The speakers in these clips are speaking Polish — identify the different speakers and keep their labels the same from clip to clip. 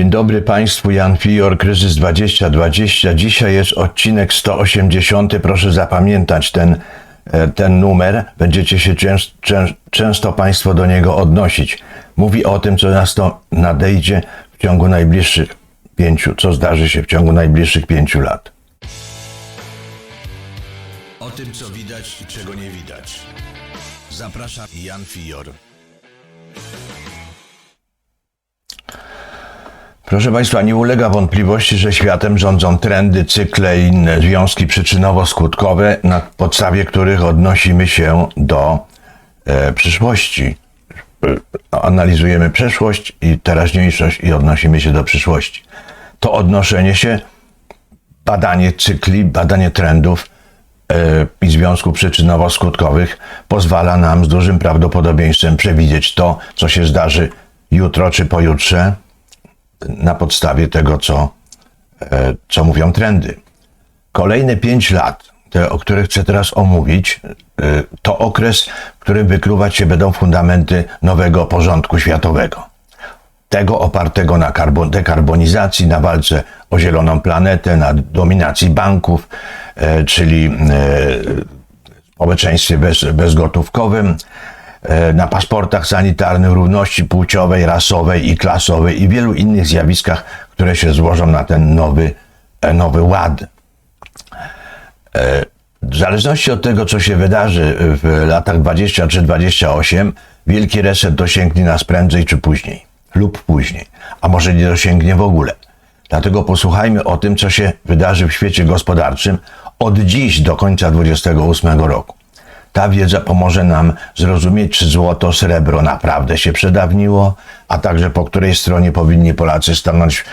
Speaker 1: Dzień dobry Państwu, Jan Fior, Kryzys 2020. Dzisiaj jest odcinek 180. Proszę zapamiętać ten, e, ten numer. Będziecie się częst, częst, często Państwo do niego odnosić. Mówi o tym, co nas to nadejdzie w ciągu najbliższych pięciu, co zdarzy się w ciągu najbliższych pięciu lat.
Speaker 2: O tym, co widać i czego nie widać. Zapraszam Jan Fior.
Speaker 1: Proszę Państwa, nie ulega wątpliwości, że światem rządzą trendy, cykle i inne związki przyczynowo-skutkowe, na podstawie których odnosimy się do e, przyszłości. E, analizujemy przeszłość i teraźniejszość i odnosimy się do przyszłości. To odnoszenie się, badanie cykli, badanie trendów e, i związków przyczynowo-skutkowych pozwala nam z dużym prawdopodobieństwem przewidzieć to, co się zdarzy jutro czy pojutrze, na podstawie tego, co, e, co mówią trendy. Kolejne pięć lat, te, o których chcę teraz omówić, e, to okres, w którym wykluwać się będą fundamenty nowego porządku światowego. Tego opartego na karbon, dekarbonizacji, na walce o zieloną planetę, na dominacji banków, e, czyli społeczeństwie bez, bezgotówkowym, na paszportach sanitarnych, równości płciowej, rasowej i klasowej i wielu innych zjawiskach, które się złożą na ten nowy, e, nowy ład. E, W zależności od tego, co się wydarzy w latach 20 czy 28, wielki reset dosięgnie nas prędzej czy później, lub później, a może nie dosięgnie w ogóle. Dlatego posłuchajmy o tym, co się wydarzy w świecie gospodarczym od dziś do końca 28 roku. Ta wiedza pomoże nam zrozumieć, czy złoto, srebro naprawdę się przedawniło, a także po której stronie powinni Polacy stanąć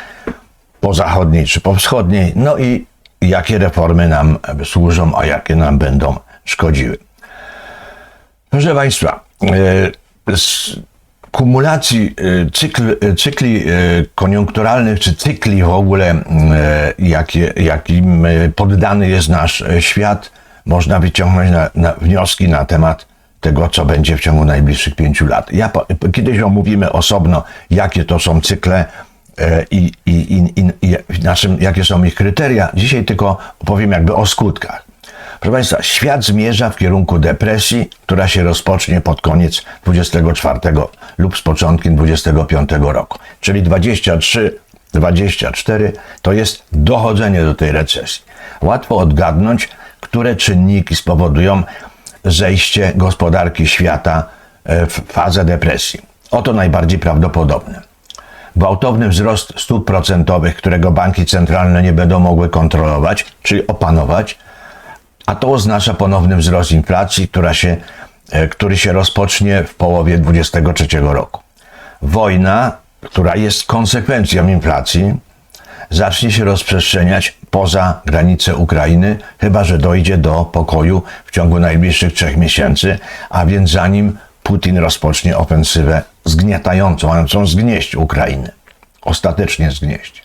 Speaker 1: po zachodniej czy po wschodniej, no i jakie reformy nam służą, a jakie nam będą szkodziły. Proszę Państwa, e, z kumulacji e, cykl, e, cykli koniunkturalnych, czy cykli w ogóle, jakie, jakim poddany jest nasz świat, można wyciągnąć na, na wnioski na temat tego, co będzie w ciągu najbliższych pięciu lat. Ja kiedyś omówimy osobno, jakie to są cykle e, i, i, i, i, i naszym, jakie są ich kryteria. Dzisiaj tylko opowiem jakby o skutkach. Proszę Państwa, świat zmierza w kierunku depresji, która się rozpocznie pod koniec 24 lub z początkiem 25 roku. Czyli 23, 24 to jest dochodzenie do tej recesji. Łatwo odgadnąć, które czynniki spowodują zejście gospodarki świata e, w fazę depresji. Oto najbardziej prawdopodobne. Gwałtowny wzrost stóp procentowych, którego banki centralne nie będą mogły kontrolować, czyli opanować, a to oznacza ponowny wzrost inflacji, która się, e, który się rozpocznie w połowie 2023 roku. Wojna, która jest konsekwencją inflacji, zacznie się rozprzestrzeniać poza granice Ukrainy, chyba że dojdzie do pokoju w ciągu najbliższych trzech miesięcy, a więc zanim Putin rozpocznie ofensywę zgniatającą, mającą zgnieść Ukrainę. Ostatecznie zgnieść.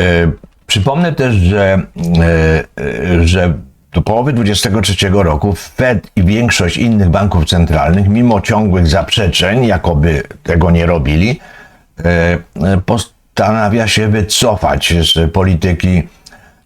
Speaker 1: E, Przypomnę też, że, e, e, że do połowy 2023 roku Fed i większość innych banków centralnych, mimo ciągłych zaprzeczeń, jakoby tego nie robili, postanawia się wycofać z polityki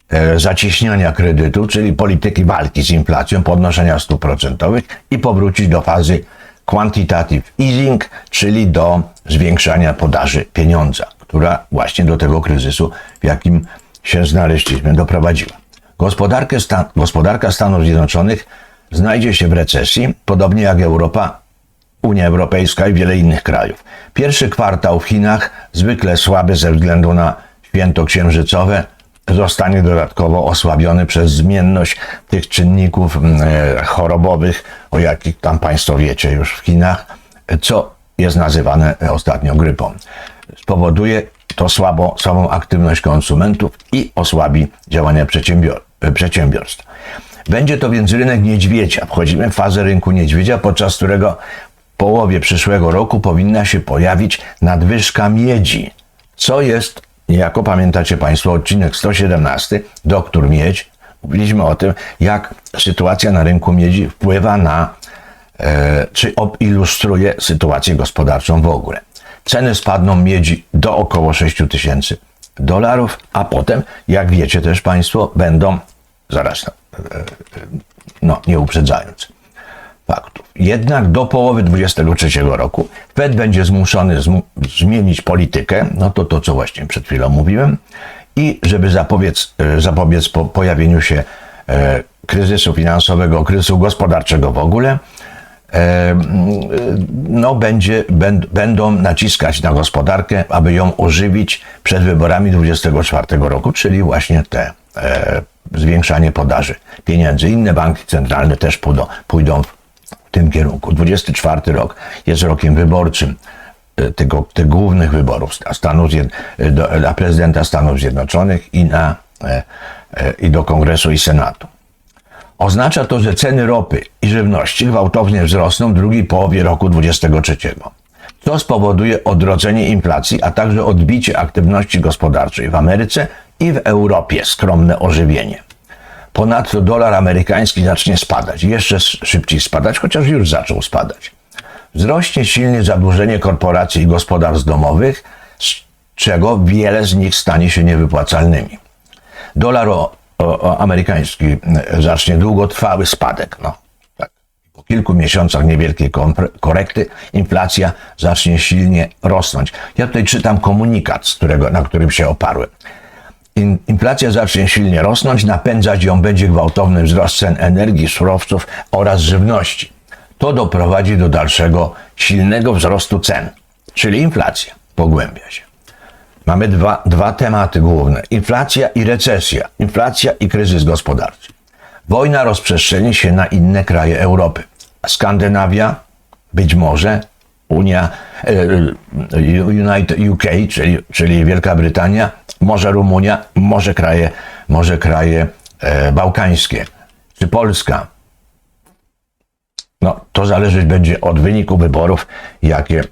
Speaker 1: e, zacieśniania kredytu, czyli polityki walki z inflacją, podnoszenia stóp procentowych i powrócić do fazy quantitative easing, czyli do zwiększania podaży pieniądza, która właśnie do tego kryzysu, w jakim się znaleźliśmy, doprowadziła. Gospodarkę Stan- gospodarka Stanów Zjednoczonych znajdzie się w recesji, podobnie jak Europa, Unia Europejska i wiele innych krajów. Pierwszy kwartał w Chinach, zwykle słaby ze względu na święto księżycowe, zostanie dodatkowo osłabiony przez zmienność tych czynników mm, e, chorobowych, o jakich tam Państwo wiecie już w Chinach, co jest nazywane ostatnio grypą. Spowoduje to słabo, słabą aktywność konsumentów i osłabi działania przedsiębior- przedsiębiorstw. Będzie to więc rynek niedźwiedzia. Wchodzimy w fazę rynku niedźwiedzia, podczas którego połowie przyszłego roku powinna się pojawić nadwyżka miedzi, co jest, niejako pamiętacie Państwo, odcinek 117, doktor Miedź. Mówiliśmy o tym, jak sytuacja na rynku miedzi wpływa na, e, czy ilustruje sytuację gospodarczą w ogóle. ceny spadną miedzi do około 6 tysięcy dolarów, a potem, jak wiecie też Państwo, będą, zaraz, e, e, no nie uprzedzając faktów. Jednak do połowy 2023 roku Fed będzie zmuszony zmu- zmienić politykę, no to to, co właśnie przed chwilą mówiłem, i żeby zapobiec, e, zapobiec po pojawieniu się e, kryzysu finansowego, kryzysu gospodarczego w ogóle, e, e, no będzie, będ, będą naciskać na gospodarkę, aby ją ożywić przed wyborami 2024 roku, czyli właśnie te e, zwiększanie podaży pieniędzy. Inne banki centralne też pójdą, pójdą w tym kierunku. 24 rok jest rokiem wyborczym e, tego, tych głównych wyborów sta- Stanów e, do, dla prezydenta Stanów Zjednoczonych i, na, e, i do Kongresu i Senatu. Oznacza to, że ceny ropy i żywności gwałtownie wzrosną w drugiej połowie roku 2023, co spowoduje odrodzenie inflacji, a także odbicie aktywności gospodarczej w Ameryce i w Europie, skromne ożywienie. Ponadto dolar amerykański zacznie spadać, jeszcze szybciej spadać, chociaż już zaczął spadać. Wzrośnie silnie zadłużenie korporacji i gospodarstw domowych, z czego wiele z nich stanie się niewypłacalnymi. Dolar o, o, amerykański e, zacznie długotrwały spadek. No, tak. Po kilku miesiącach niewielkiej korekty inflacja zacznie silnie rosnąć. Ja tutaj czytam komunikat, którego, na którym się oparłem. In, inflacja zacznie silnie rosnąć, napędzać ją będzie gwałtowny wzrost cen energii, surowców oraz żywności. To doprowadzi do dalszego silnego wzrostu cen, czyli inflacja pogłębia się. Mamy dwa, dwa tematy główne: inflacja i recesja, inflacja i kryzys gospodarczy. Wojna rozprzestrzeni się na inne kraje Europy. Skandynawia, być może Unia, e, United UK, czyli, czyli Wielka Brytania, może Rumunia, może kraje, może kraje e, bałkańskie, czy Polska. No, to zależeć będzie od wyniku wyborów, jakie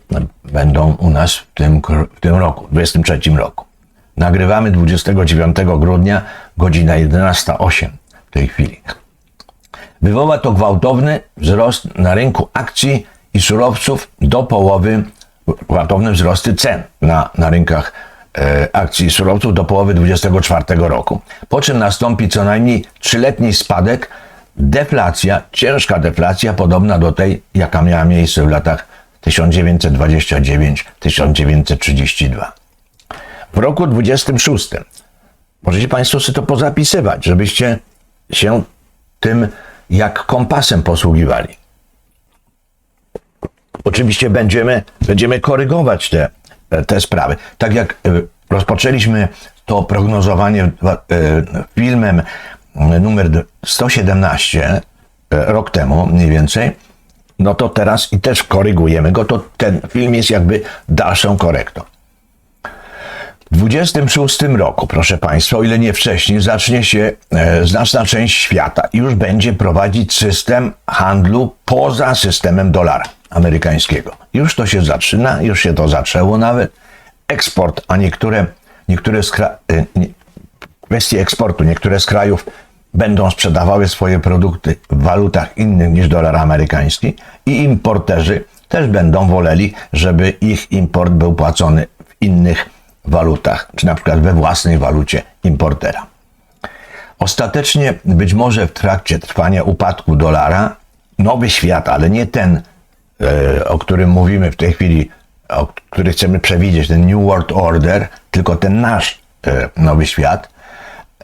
Speaker 1: będą u nas w tym, w tym roku, w 23 roku. Nagrywamy 29 grudnia, godzina 11.08 w tej chwili. Wywoła to gwałtowny wzrost na rynku akcji i surowców do połowy, gwałtowne wzrosty cen na, na rynkach akcji i surowców do połowy 2024 roku. Po czym nastąpi co najmniej trzyletni spadek, deflacja, ciężka deflacja, podobna do tej, jaka miała miejsce w latach 1929-1932. W roku 26 Możecie Państwo sobie to pozapisywać, żebyście się tym jak kompasem posługiwali. Oczywiście będziemy, będziemy korygować te, te sprawy. Tak jak e, rozpoczęliśmy to prognozowanie e, filmem e, numer 117 e, rok temu mniej więcej, no to teraz i też korygujemy go, to ten film jest jakby dalszą korektą. W 26 roku, proszę Państwa, o ile nie wcześniej, zacznie się e, znaczna część świata i już będzie prowadzić system handlu poza systemem dolara amerykańskiego. Już to się zaczyna, już się to zaczęło nawet. Eksport, a niektóre, niektóre e, nie, kwestie eksportu, niektóre z krajów będą sprzedawały swoje produkty w walutach innych niż dolar amerykański i importerzy też będą woleli, żeby ich import był płacony w innych walutach, czy na przykład we własnej walucie importera. Ostatecznie, być może w trakcie trwania upadku dolara, nowy świat, ale nie ten, o którym mówimy w tej chwili, o który chcemy przewidzieć, ten New World Order, tylko ten nasz e, nowy świat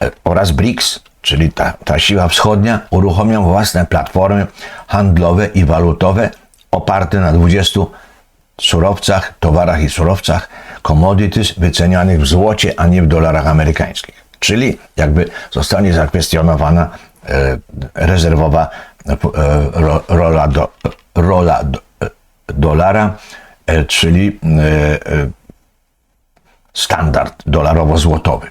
Speaker 1: e, oraz BRICS, czyli ta, ta siła wschodnia, uruchomią własne platformy handlowe i walutowe oparte na 20 surowcach, towarach i surowcach, commodities wycenianych w złocie, a nie w dolarach amerykańskich. Czyli jakby zostanie zakwestionowana e, rezerwowa e, rola, do, rola do, e, dolara, e, czyli e, e, standard dolarowo-złotowy.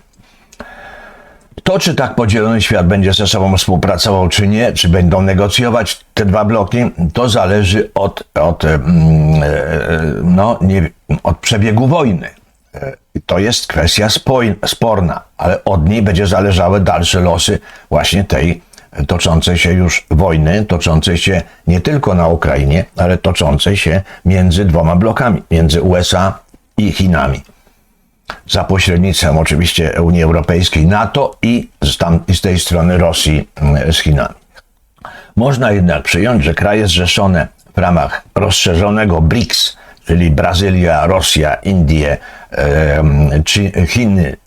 Speaker 1: To, czy tak podzielony świat będzie ze sobą współpracował, czy nie, czy będą negocjować te dwa bloki, to zależy od, od, mm, e, no, nie, od przebiegu wojny. E, To jest kwestia sporna, ale od niej będzie zależały dalsze losy właśnie tej toczącej się już wojny, toczącej się nie tylko na Ukrainie, ale toczącej się między dwoma blokami, między USA i Chinami. Za pośrednictwem oczywiście Unii Europejskiej, NATO i z, tam, z tej strony Rosji mm, z Chinami. Można jednak przyjąć, że kraje zrzeszone w ramach rozszerzonego BRICS, czyli Brazylia, Rosja, Indie, Chiny,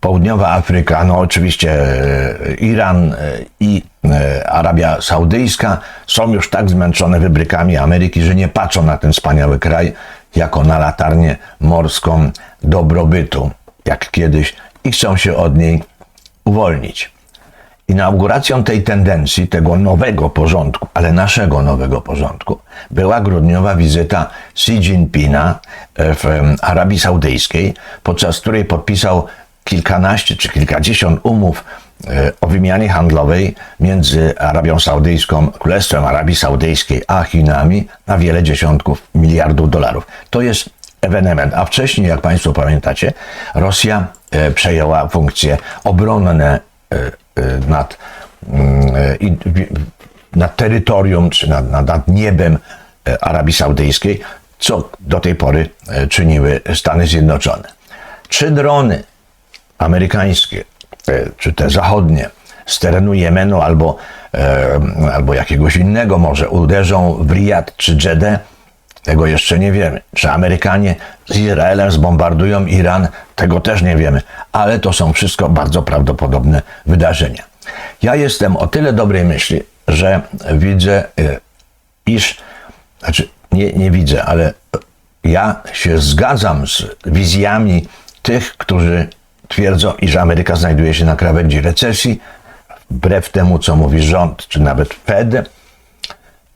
Speaker 1: Południowa Afryka, no oczywiście e, Iran e, i e, Arabia Saudyjska są już tak zmęczone wybrykami Ameryki, że nie patrzą na ten wspaniały kraj jako na latarnię morską dobrobytu, jak kiedyś, i chcą się od niej uwolnić. Inauguracją tej tendencji, tego nowego porządku, ale naszego nowego porządku, była grudniowa wizyta Xi Jinpinga w Arabii Saudyjskiej, podczas której podpisał kilkanaście czy kilkadziesiąt umów e, o wymianie handlowej między Arabią Saudyjską, Królestwem Arabii Saudyjskiej a Chinami na wiele dziesiątków miliardów dolarów. To jest ewenement. A wcześniej, jak Państwo pamiętacie, Rosja e, przejęła funkcje obronne e, nad, mm, nad terytorium czy nad, nad, niebem Arabii Saudyjskiej, co do tej pory czyniły Stany Zjednoczone. Czy drony amerykańskie, e, czy te zachodnie z terenu Jemenu albo, e, albo jakiegoś innego może uderzą w Riyad czy Jeddah, tego jeszcze nie wiemy. Czy Amerykanie z Izraelem zbombardują Iran, tego też nie wiemy, ale to są wszystko bardzo prawdopodobne wydarzenia. Ja jestem o tyle dobrej myśli, że widzę, e, iż, znaczy nie, nie widzę, ale ja się zgadzam z wizjami tych, którzy twierdzą, iż Ameryka znajduje się na krawędzi recesji, wbrew temu, co mówi rząd, czy nawet Fed,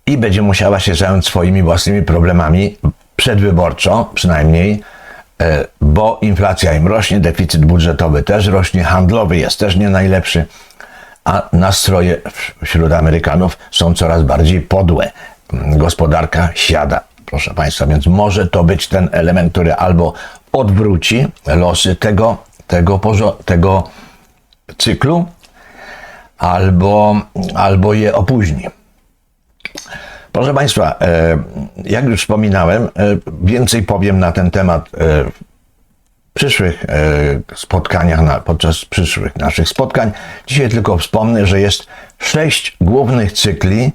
Speaker 1: i będzie musiała się zająć swoimi własnymi problemami przedwyborczo przynajmniej, e, bo inflacja im rośnie, deficyt budżetowy też rośnie, handlowy jest też nie najlepszy, a nastroje wśród Amerykanów są coraz bardziej podłe. Gospodarka siada, proszę Państwa, więc może to być ten element, który albo odwróci losy tego, tego, tego cyklu, albo, albo je opóźni. Proszę Państwa, e, jak już wspominałem, e, więcej powiem na ten temat e, w przyszłych spotkaniach, podczas przyszłych naszych spotkań. Dzisiaj tylko wspomnę, że jest sześć głównych cykli,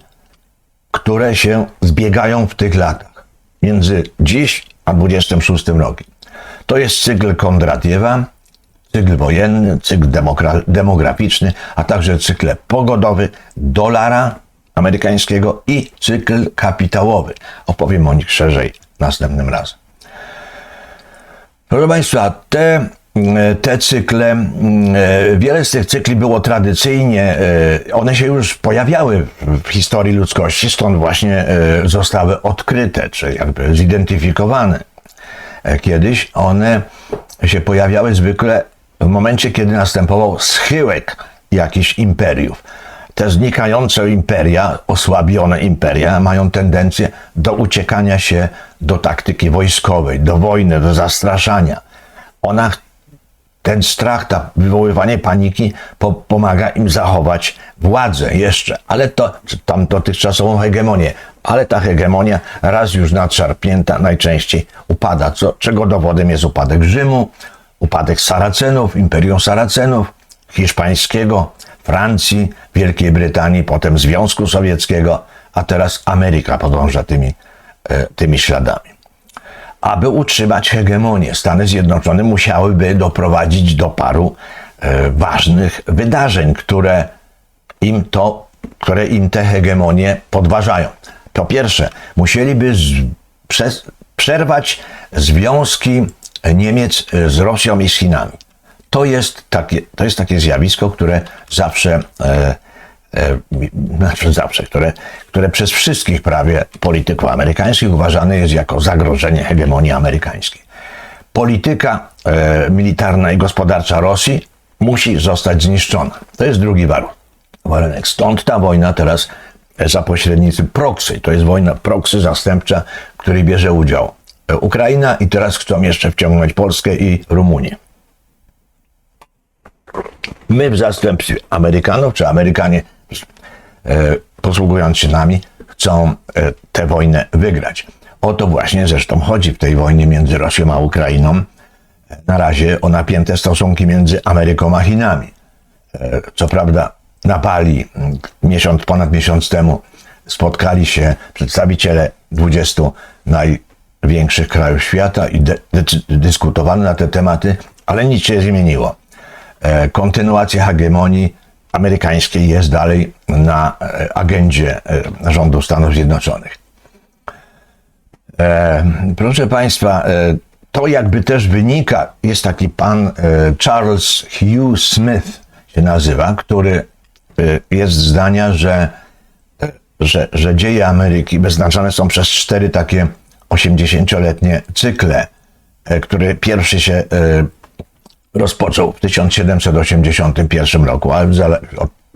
Speaker 1: które się zbiegają w tych latach, między dziś a 26 rokiem. To jest cykl Kondratiewa, cykl wojenny, cykl demograficzny, a także cykl pogodowy dolara amerykańskiego i cykl kapitałowy. Opowiem o nich szerzej następnym razem. Proszę Państwa, te, te cykle, e, wiele z tych cykli było tradycyjnie, e, one się już pojawiały w historii ludzkości, stąd właśnie e, zostały odkryte, czy jakby zidentyfikowane. Kiedyś one się pojawiały zwykle w momencie, kiedy następował schyłek jakichś imperiów. Te znikające imperia, osłabione imperia, mają tendencję do uciekania się do taktyki wojskowej, do wojny, do zastraszania. Ona, ten strach, to wywoływanie paniki po, pomaga im zachować władzę jeszcze, ale to, tam dotychczasową hegemonię. Ale ta hegemonia raz już nadszarpnięta najczęściej upada, co, czego dowodem jest upadek Rzymu, upadek Saracenów, Imperium Saracenów, hiszpańskiego, Francji, Wielkiej Brytanii, potem Związku Sowieckiego, a teraz Ameryka podąża tymi, e, tymi śladami. Aby utrzymać hegemonię, Stany Zjednoczone musiałyby doprowadzić do paru e, ważnych wydarzeń, które im to, które im tę hegemonię podważają. Po pierwsze, musieliby z, przez, przerwać związki Niemiec e, z Rosją i z Chinami. To jest takie, to jest takie zjawisko, które zawsze, e, e, znaczy zawsze, które, które przez wszystkich prawie polityków amerykańskich uważane jest jako zagrożenie hegemonii amerykańskiej. Polityka e, militarna i gospodarcza Rosji musi zostać zniszczona. To jest drugi warunek. warunek. Stąd ta wojna teraz za pośrednictwem proxy. To jest wojna proxy zastępcza, w której bierze udział Ukraina i teraz chcą jeszcze wciągnąć Polskę i Rumunię. My w zastępstwie Amerykanów, czy Amerykanie e, posługując się nami, chcą e, tę wojnę wygrać. O to właśnie zresztą chodzi w tej wojnie między Rosją a Ukrainą. Na razie o napięte stosunki między Ameryką a Chinami. E, Co prawda na Bali m, miesiąc, ponad miesiąc temu spotkali się przedstawiciele 20 największych krajów świata i dyskutowano na te tematy, ale nic się nie zmieniło. E, Kontynuacja hegemonii amerykańskiej jest dalej na e, agendzie e, rządu Stanów Zjednoczonych. Proszę Państwa, to jakby też wynika, jest taki pan Charles Hugh Smith się nazywa, który jest zdania, że, że, że dzieje Ameryki wyznaczane są przez cztery takie 80-letnie cykle, e, które pierwszy się e, rozpoczął w 1781 roku,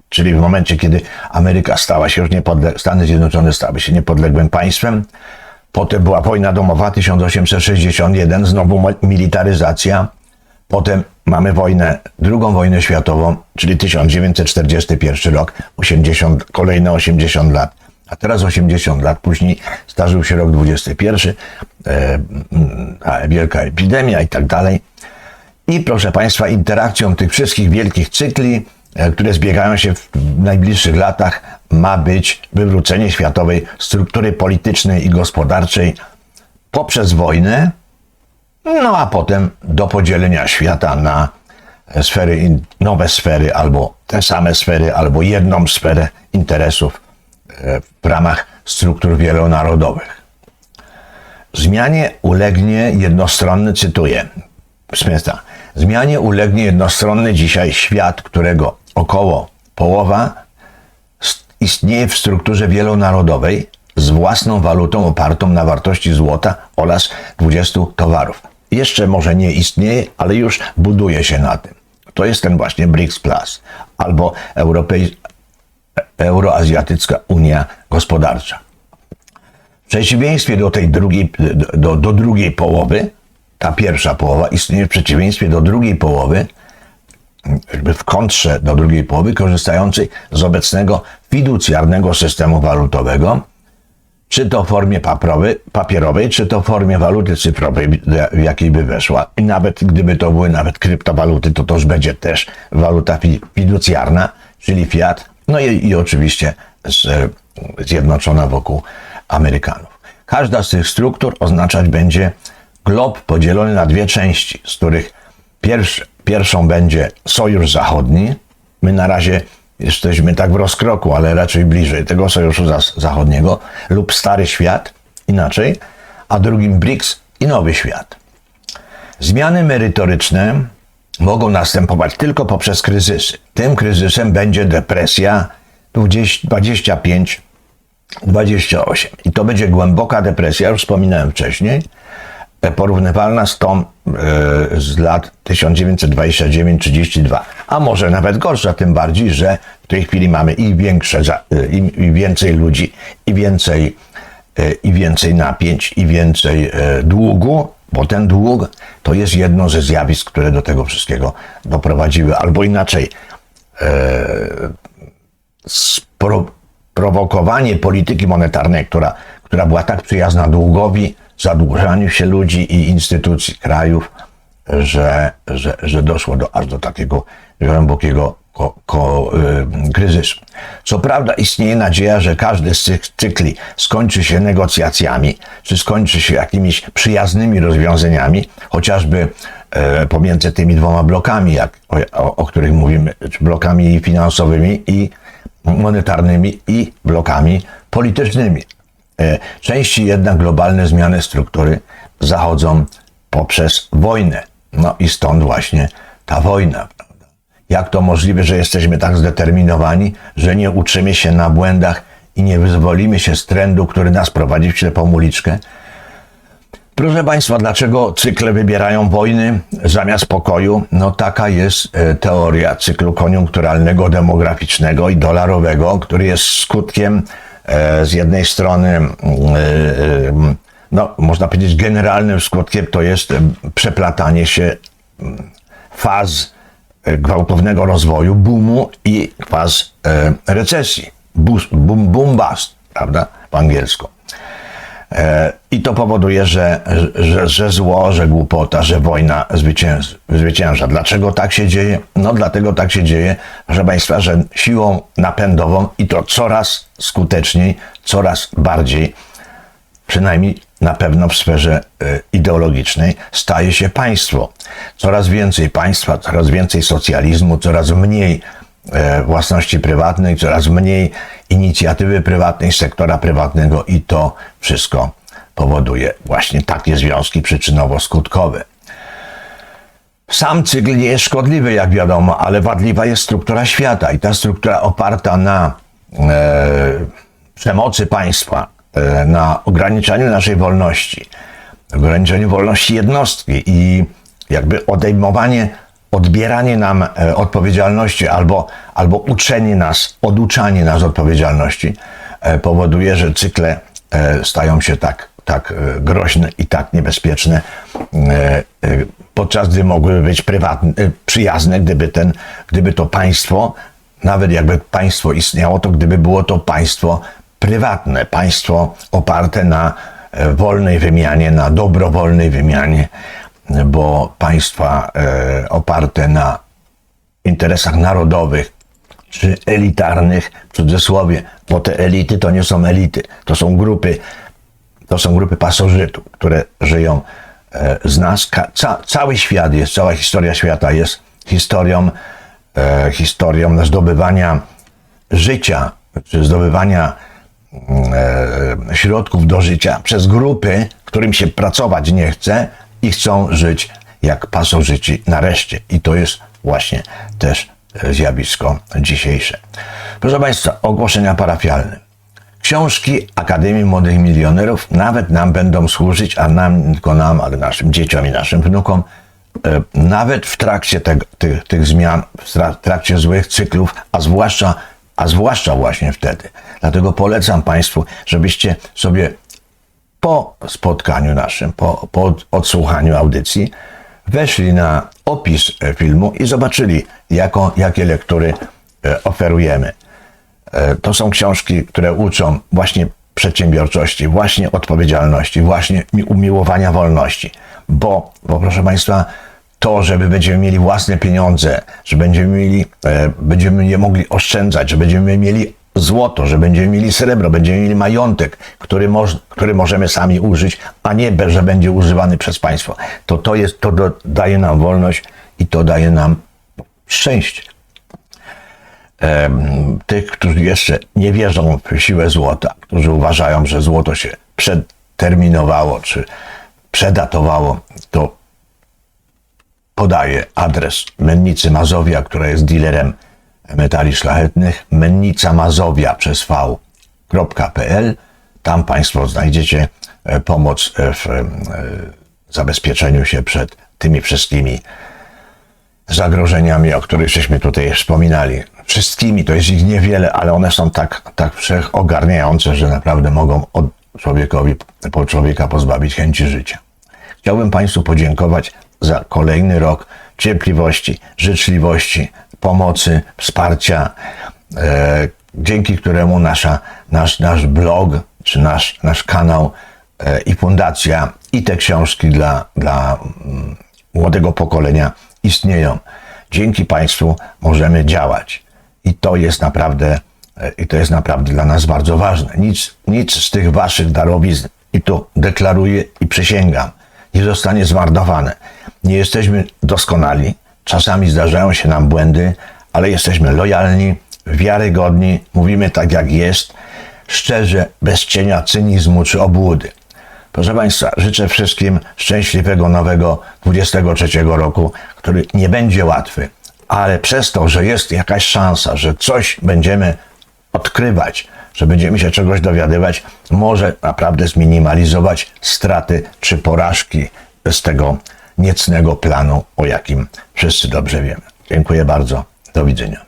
Speaker 1: czyli w momencie, kiedy Ameryka stała się już niepodle- Stany Zjednoczone stały się niepodległym państwem. Potem była wojna domowa 1861, znowu militaryzacja. Potem mamy wojnę, drugą wojnę światową, czyli 1941 rok, 80, kolejne 80 lat. A teraz 80 lat później zdarzył się rok 21, e, wielka epidemia i tak dalej. I proszę Państwa, interakcją tych wszystkich wielkich cykli, e, które zbiegają się w najbliższych latach, ma być wywrócenie światowej struktury politycznej i gospodarczej poprzez wojnę, no a potem do podzielenia świata na sfery, nowe sfery, albo te same sfery, albo jedną sferę interesów w ramach struktur wielonarodowych. Zmianie ulegnie jednostronny, cytuję, Smitha, zmianie ulegnie jednostronny dzisiaj świat, którego około połowa st- istnieje w strukturze wielonarodowej z własną walutą opartą na wartości złota oraz 20 towarów. Jeszcze może nie istnieje, ale już buduje się na tym. To jest ten właśnie BRICS Plus albo Europej... Euroazjatycka Unia Gospodarcza. W przeciwieństwie do tej drugiej, do, do drugiej połowy, ta pierwsza połowa istnieje w przeciwieństwie do drugiej połowy, jakby w kontrze do drugiej połowy, korzystającej z obecnego fiducjarnego systemu walutowego, czy to w formie paprowy, papierowej, czy to w formie waluty cyfrowej, w jakiej by weszła. I nawet gdyby to były nawet kryptowaluty, to to już będzie też waluta fi- fiducjarna, czyli fiat, no i, i oczywiście z, zjednoczona wokół Amerykanów. Każda z tych struktur oznaczać będzie glob podzielony na dwie części, z których pierwsz, pierwszą będzie Sojusz Zachodni. My na razie jesteśmy tak w rozkroku, ale raczej bliżej tego Sojuszu Zachodniego lub Stary Świat, inaczej, a drugim BRICS i Nowy Świat. Zmiany merytoryczne mogą następować tylko poprzez kryzysy. Tym kryzysem będzie depresja 20, 25 28. I to będzie głęboka depresja, już wspominałem wcześniej, e, porównywalna z tą e, z lat 1929-32. A może nawet gorsza, tym bardziej, że w tej chwili mamy i większe, e, i, więcej ludzi, i więcej, i więcej napięć, i więcej długu, bo ten dług to jest jedno ze zjawisk, które do tego wszystkiego doprowadziły, albo inaczej, spro, prowokowanie polityki monetarnej, która, która była tak przyjazna długowi, zadłużaniu się ludzi i instytucji krajów, że, że, że doszło do, aż do takiego głębokiego ko, ko, y, kryzysu. Co prawda istnieje nadzieja, że każdy z tych cykli skończy się negocjacjami, czy skończy się jakimiś przyjaznymi rozwiązaniami, chociażby e, pomiędzy tymi dwoma blokami, jak, o, o, których mówimy, blokami finansowymi i monetarnymi i blokami politycznymi. E, Częściej jednak globalne zmiany struktury zachodzą poprzez wojnę. No i stąd właśnie ta wojna. Jak to możliwe, że jesteśmy tak zdeterminowani, że nie uczymy się na błędach i nie wyzwolimy się z trendu, który nas prowadzi w ślepą uliczkę? Proszę Państwa, dlaczego cykle wybierają wojny zamiast pokoju? No taka jest e, teoria cyklu koniunkturalnego, demograficznego i dolarowego, który jest skutkiem e, z jednej strony, mm, e, no można powiedzieć generalnym skutkiem to jest przeplatanie się mm, faz gwałtownego rozwoju, boomu i faz e, recesji. Bus- Boom, boom bust, prawda, po angielsku. E, I to powoduje, że, że, że zło, że głupota, że wojna zwycięż, zwycięża. Dlaczego tak się dzieje? No dlatego tak się dzieje, proszę Państwa, że siłą napędową i to coraz skuteczniej, coraz bardziej, przynajmniej na pewno w sferze e, ideologicznej, staje się państwo. Coraz więcej państwa, coraz więcej socjalizmu, coraz mniej e, własności prywatnej, coraz mniej inicjatywy prywatnej, sektora prywatnego i to wszystko powoduje właśnie takie związki przyczynowo-skutkowe. Sam cykl nie jest szkodliwy, jak wiadomo, ale wadliwa jest struktura świata i ta struktura oparta na e, przemocy państwa, na ograniczaniu naszej wolności, ograniczeniu wolności jednostki i jakby odejmowanie, odbieranie nam e, odpowiedzialności albo, albo uczenie nas, oduczanie nas odpowiedzialności e, powoduje, że cykle e, stają się tak, tak e, groźne i tak niebezpieczne, e, e, podczas gdy mogłyby być prywatne, e, przyjazne, gdyby, ten, gdyby to państwo, nawet jakby państwo istniało, to gdyby było to państwo prywatne, państwo oparte na e, wolnej wymianie, na dobrowolnej wymianie, bo państwa e, oparte na interesach narodowych czy elitarnych, w cudzysłowie, bo te elity to nie są elity, to są grupy, to są grupy pasożytów, które żyją e, z nas. Ca- cały świat jest, cała historia świata jest historią, historią zdobywania życia, czy zdobywania środków do życia przez grupy, którym się pracować nie chce i chcą żyć jak pasożyci nareszcie. I to jest właśnie też e, zjawisko dzisiejsze. Proszę Państwa, ogłoszenia parafialne. Książki Akademii Młodych Milionerów nawet nam będą służyć, a nam, tylko nam, ale naszym dzieciom i naszym wnukom, e, nawet w trakcie tych, tych zmian, w tra- trakcie złych cyklów, a zwłaszcza, a zwłaszcza właśnie wtedy. Dlatego polecam Państwu, żebyście sobie po spotkaniu naszym, po, po odsłuchaniu audycji, weszli na opis filmu i zobaczyli, jakie lektury e, oferujemy. E, To są książki, które uczą właśnie przedsiębiorczości, właśnie odpowiedzialności, właśnie mi- umiłowania wolności. Bo, bo proszę Państwa, to, żeby będziemy mieli własne pieniądze, że będziemy mieli, e, będziemy je mogli oszczędzać, że będziemy mieli złoto, że będziemy mieli srebro, będziemy mieli majątek, który, moż, który możemy sami użyć, a nie, że będzie używany przez państwo. To, to, jest, to daje nam wolność i to daje nam szczęście tych, którzy jeszcze nie wierzą w siłę złota, którzy uważają, że złoto się przeterminowało czy przedatowało, to podaję adres Mennicy Mazowia, która jest dealerem metali szlachetnych, mennica mazowia przez v.pl. Tam Państwo znajdziecie e, pomoc e, w e, zabezpieczeniu się przed tymi wszystkimi zagrożeniami, o których żeśmy tutaj wspominali. Wszystkimi, to jest ich niewiele, ale one są tak, tak wszechogarniające, że naprawdę mogą od człowiekowi, po człowieka pozbawić chęci życia. Chciałbym Państwu podziękować za kolejny rok cierpliwości, życzliwości, pomocy, wsparcia, e, dzięki któremu nasza, nasz, nasz blog, czy nasz, nasz kanał e, i fundacja, i te książki dla, dla mm, młodego pokolenia istnieją. Dzięki Państwu możemy działać. I to jest naprawdę, e, i to jest naprawdę dla nas bardzo ważne. Nic, nic z tych Waszych darowizn, i to deklaruję i przysięgam, nie zostanie zmarnowane. Nie jesteśmy doskonali, czasami zdarzają się nam błędy, ale jesteśmy lojalni, wiarygodni, mówimy tak jak jest, szczerze, bez cienia cynizmu czy obłudy. Proszę Państwa, życzę wszystkim szczęśliwego nowego 23 roku, który nie będzie łatwy, ale przez to, że jest jakaś szansa, że coś będziemy odkrywać, że będziemy się czegoś dowiadywać, może naprawdę zminimalizować straty czy porażki z tego niecnego planu, o jakim wszyscy dobrze wiemy. Dziękuję bardzo. Do widzenia.